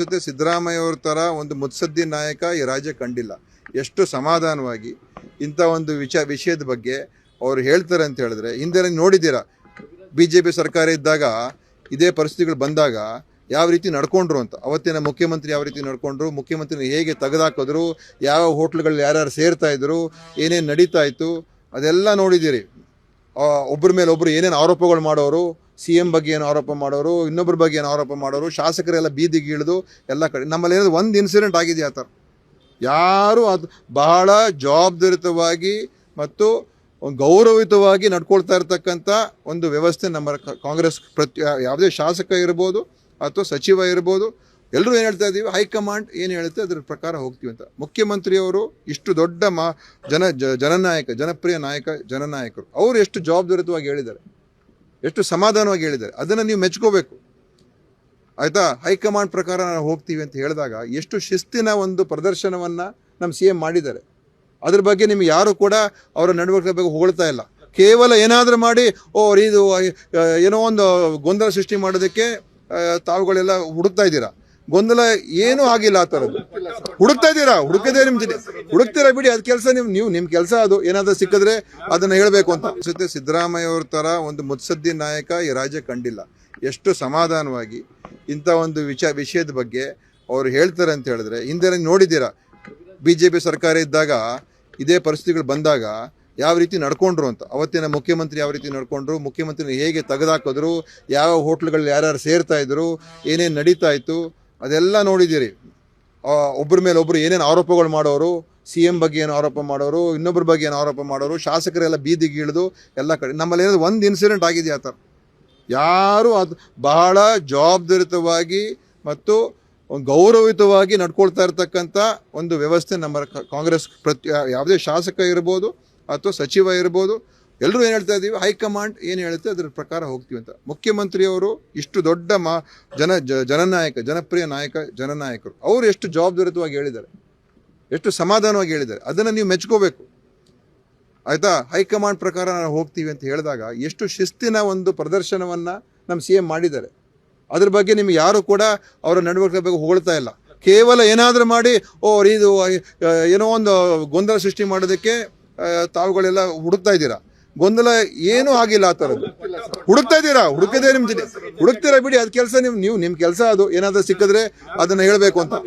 ಜೊತೆ ಸಿದ್ದರಾಮಯ್ಯ ಅವ್ರ ತರ ಒಂದು ಮುತ್ಸದ್ದಿ ನಾಯಕ ಈ ರಾಜ್ಯ ಕಂಡಿಲ್ಲ. ಎಷ್ಟು ಸಮಾಧಾನವಾಗಿ ಇಂಥ ಒಂದು ವಿಚ, ವಿಷಯದ ಬಗ್ಗೆ ಅವ್ರು ಹೇಳ್ತಾರೆ ಅಂತ ಹೇಳಿದ್ರೆ ಹಿಂದೆ ನೋಡಿದ್ದೀರಾ? ಬಿ ಜೆ ಪಿ ಸರ್ಕಾರ ಇದ್ದಾಗ, ಇದೇ ಪರಿಸ್ಥಿತಿಗಳು ಬಂದಾಗ ಯಾವ ರೀತಿ ನಡ್ಕೊಂಡ್ರು ಅಂತ. ಅವತ್ತಿನ ಮುಖ್ಯಮಂತ್ರಿ ಯಾವ ರೀತಿ ನಡ್ಕೊಂಡ್ರು, ಮುಖ್ಯಮಂತ್ರಿನ ಹೇಗೆ ತೆಗೆದಾಕಿದ್ರು, ಯಾವ ಹೋಟ್ಲ್ಗಳು ಯಾರ್ಯಾರು ಸೇರ್ತಾ ಇದ್ರು, ಏನೇನು ನಡೀತಾ ಇತ್ತು, ಅದೆಲ್ಲ ನೋಡಿದ್ದೀರಿ. ಒಬ್ಬರ ಮೇಲೆ ಒಬ್ಬರು ಏನೇನು ಆರೋಪಗಳು ಮಾಡೋರು ಸಿ ಎಂ ಬಗ್ಗೆ ಏನು ಆರೋಪ ಮಾಡೋರು ಇನ್ನೊಬ್ಬರ ಬಗ್ಗೆ ಏನು ಆರೋಪ ಮಾಡೋರು, ಶಾಸಕರೆಲ್ಲ ಬೀದಿಗೆ ಇಳಿದು ಎಲ್ಲ ಕಡೆ, ನಮ್ಮಲ್ಲಿ ಏನಾದ್ರು ಒಂದು ಇನ್ಸಿಡೆಂಟ್ ಆಗಿದೆಯಾ ಆ ಥರ. ಯಾರು ಅದು, ಬಹಳ ಜವಾಬ್ದಾರಿತವಾಗಿ ಮತ್ತು ಗೌರವಯುತವಾಗಿ ನಡ್ಕೊಳ್ತಾ ಇರತಕ್ಕಂಥ ಒಂದು ವ್ಯವಸ್ಥೆ ನಮ್ಮ ಕಾಂಗ್ರೆಸ್ ಪ್ರತಿ, ಯಾವುದೇ ಶಾಸಕ ಇರ್ಬೋದು ಅಥವಾ ಸಚಿವ ಇರ್ಬೋದು ಎಲ್ಲರೂ ಏನು ಹೇಳ್ತಾ ಇದ್ದೀವಿ, ಹೈಕಮಾಂಡ್ ಏನು ಹೇಳುತ್ತೆ, ಅದ್ರ ಪ್ರಕಾರ ಹೋಗ್ತೀವಿ ಅಂತ. ಮುಖ್ಯಮಂತ್ರಿಯವರು ಇಷ್ಟು ದೊಡ್ಡ ಮಾ, ಜನ ಜನನಾಯಕ, ಜನಪ್ರಿಯ ನಾಯಕ, ಜನನಾಯಕರು, ಅವರು ಎಷ್ಟು ಜವಾಬ್ದಾರಿತವಾಗಿ ಹೇಳಿದ್ದಾರೆ. ಎಷ್ಟು ಸಮಾಧಾನವಾಗಿ ಹೇಳಿದ್ದಾರೆ. ಅದನ್ನು ನೀವು ಮೆಚ್ಕೋಬೇಕು. ಆಯಿತಾ? ಹೈಕಮಾಂಡ್ ಪ್ರಕಾರ ನಾವು ಹೋಗ್ತೀವಿ ಅಂತ ಹೇಳಿದಾಗ ಎಷ್ಟು ಶಿಸ್ತಿನ ಒಂದು ಪ್ರದರ್ಶನವನ್ನು ನಮ್ಮ ಸಿ ಎಂ ಮಾಡಿದ್ದಾರೆ. ಅದ್ರ ಬಗ್ಗೆ ನಿಮ್ಗೆ ಯಾರು ಕೂಡ ಅವರ ನಡವಳಿಕೆ ಬಗ್ಗೆ ಹೊಗಳ್ತಾ ಇಲ್ಲ. ಕೇವಲ ಏನಾದರೂ ಮಾಡಿ, ಓ ಇದು ಏನೋ ಒಂದು ಗೊಂದಲ ಸೃಷ್ಟಿ ಮಾಡೋದಕ್ಕೆ ತಾವುಗಳೆಲ್ಲ ಹುಡುಕ್ತಾ ಇದ್ದೀರಾ? ಗೊಂದಲ ಏನೂ ಆಗಿಲ್ಲ ಆ ಥರದ್ದು. ಹುಡುಕ್ತಾ ಇದ್ದೀರಾ? ಹುಡುಕದೇ ನಿಮ್ಮ ಜೊತೆ? ಹುಡುಕ್ತೀರಾ ಬಿಡಿ, ಅದು ಕೆಲಸ ನಿಮ್ಮ ನೀವು ನಿಮ್ಮ ಕೆಲಸ ಅದು. ಏನಾದರೂ ಸಿಕ್ಕಿದ್ರೆ ಅದನ್ನ ಹೇಳಬೇಕು ಅಂತ ಜೊತೆ ಸಿದ್ದರಾಮಯ್ಯ ಅವ್ರ ತರ ಒಂದು ಮುತ್ಸದ್ದಿ ನಾಯಕ ಈ ರಾಜ್ಯ ಕಂಡಿಲ್ಲ. ಎಷ್ಟು ಸಮಾಧಾನವಾಗಿ ಇಂಥ ಒಂದು ವಿಚ ವಿಷಯದ ಬಗ್ಗೆ ಅವ್ರು ಹೇಳ್ತಾರೆ ಅಂತ ಹೇಳಿದ್ರೆ ಹಿಂದೆ ನೋಡಿದ್ದೀರಾ? ಬಿ ಜೆ ಪಿ ಸರ್ಕಾರ ಇದ್ದಾಗ, ಇದೇ ಪರಿಸ್ಥಿತಿಗಳು ಬಂದಾಗ ಯಾವ ರೀತಿ ನಡ್ಕೊಂಡ್ರು ಅಂತ. ಅವತ್ತಿನ ಮುಖ್ಯಮಂತ್ರಿ ಯಾವ ರೀತಿ ನಡ್ಕೊಂಡ್ರು ಮುಖ್ಯಮಂತ್ರಿ ಹೇಗೆ ತೆಗೆದಾಕಿದ್ರು, ಯಾವ ಹೋಟ್ಲುಗಳಲ್ಲಿ ಯಾರ್ಯಾರು ಸೇರ್ತಾ ಇದ್ರು, ಏನೇನು ನಡೀತಾ ಇತ್ತು ಅದೆಲ್ಲ ನೋಡಿದ್ದೀರಿ. ಒಬ್ಬರ ಮೇಲೆ ಒಬ್ಬರು ಏನೇನು ಆರೋಪಗಳು ಮಾಡೋರು, ಸಿ ಎಂ ಬಗ್ಗೆ ಏನು ಆರೋಪ ಮಾಡೋರು ಇನ್ನೊಬ್ಬರ ಬಗ್ಗೆ ಏನು ಆರೋಪ ಮಾಡೋರು, ಶಾಸಕರೆಲ್ಲ ಬೀದಿಗೆ ಇಳಿದು ಎಲ್ಲ ಕಡೆ ನಮ್ಮಲ್ಲಿ ಏನಾದ್ರು ಒಂದು ಇನ್ಸಿಡೆಂಟ್ ಆಗಿದೆಯಾ ಆ ಥರ? ಯಾರು ಅದು ಬಹಳ ಜವಾಬ್ದಾರಿತವಾಗಿ ಮತ್ತು ಗೌರವಿತವಾಗಿ ನಡ್ಕೊಳ್ತಾ ಇರತಕ್ಕಂಥ ಒಂದು ವ್ಯವಸ್ಥೆ ನಮ್ಮ ಕಾಂಗ್ರೆಸ್ ಪ್ರತಿ ಯಾವುದೇ ಶಾಸಕ ಇರ್ಬೋದು ಅಥವಾ ಸಚಿವ ಇರ್ಬೋದು ಎಲ್ಲರೂ ಏನು ಹೇಳ್ತಾ ಇದ್ದೀವಿ ಹೈಕಮಾಂಡ್ ಏನು ಹೇಳುತ್ತೆ? ಅದ್ರ ಪ್ರಕಾರ ಹೋಗ್ತೀವಿ ಅಂತ. ಮುಖ್ಯಮಂತ್ರಿಯವರು ಇಷ್ಟು ದೊಡ್ಡ ಮಾ ಜನ ಜನನಾಯಕ, ಜನಪ್ರಿಯ ನಾಯಕ, ಜನನಾಯಕರು. ಅವರು ಎಷ್ಟು ಜವಾಬ್ದಾರಿತವಾಗಿ ಹೇಳಿದ್ದಾರೆ? ಎಷ್ಟು ಸಮಾಧಾನವಾಗಿ ಹೇಳಿದ್ದಾರೆ? ಅದನ್ನು ನೀವು ಮೆಚ್ಕೋಬೇಕು. ಆಯಿತಾ? ಹೈಕಮಾಂಡ್ ಪ್ರಕಾರ ನಾವು ಹೋಗ್ತೀವಿ ಅಂತ ಹೇಳಿದಾಗ ಎಷ್ಟು ಶಿಸ್ತಿನ ಒಂದು ಪ್ರದರ್ಶನವನ್ನು ನಮ್ಮ ಸಿ ಎಂ ಮಾಡಿದ್ದಾರೆ. ಅದ್ರ ಬಗ್ಗೆ ನಿಮ್ಗೆ ಯಾರು ಕೂಡ ಅವರ ನಡವಳಿಕೆ ಬಗ್ಗೆ ಹೊಗಳ್ತಾ ಇಲ್ಲ. ಕೇವಲ ಏನಾದರೂ ಮಾಡಿ, ಓ ಇದು ಏನೋ ಒಂದು ಗೊಂದಲ ಸೃಷ್ಟಿ ಮಾಡೋದಕ್ಕೆ ತಾವುಗಳೆಲ್ಲ ಹುಡುಕ್ತಾ ಇದ್ದೀರಾ? ಗೊಂದಲ ಏನೂ ಆಗಿಲ್ಲ ಆ ಥರದ್ದು. ಹುಡುಕ್ತಾ ಇದ್ದೀರಾ? ಹುಡುಕದೇ ನಿಮ್ಮ ಹುಡುಕ್ತೀರಾ ಬಿಡಿ, ಅದು ಕೆಲಸ ನಿಮ್ಮ ನೀವು ನಿಮ್ಮ ಕೆಲಸ ಅದು. ಏನಾದರೂ ಸಿಕ್ಕಿದ್ರೆ ಅದನ್ನ ಹೇಳಬೇಕು ಅಂತ.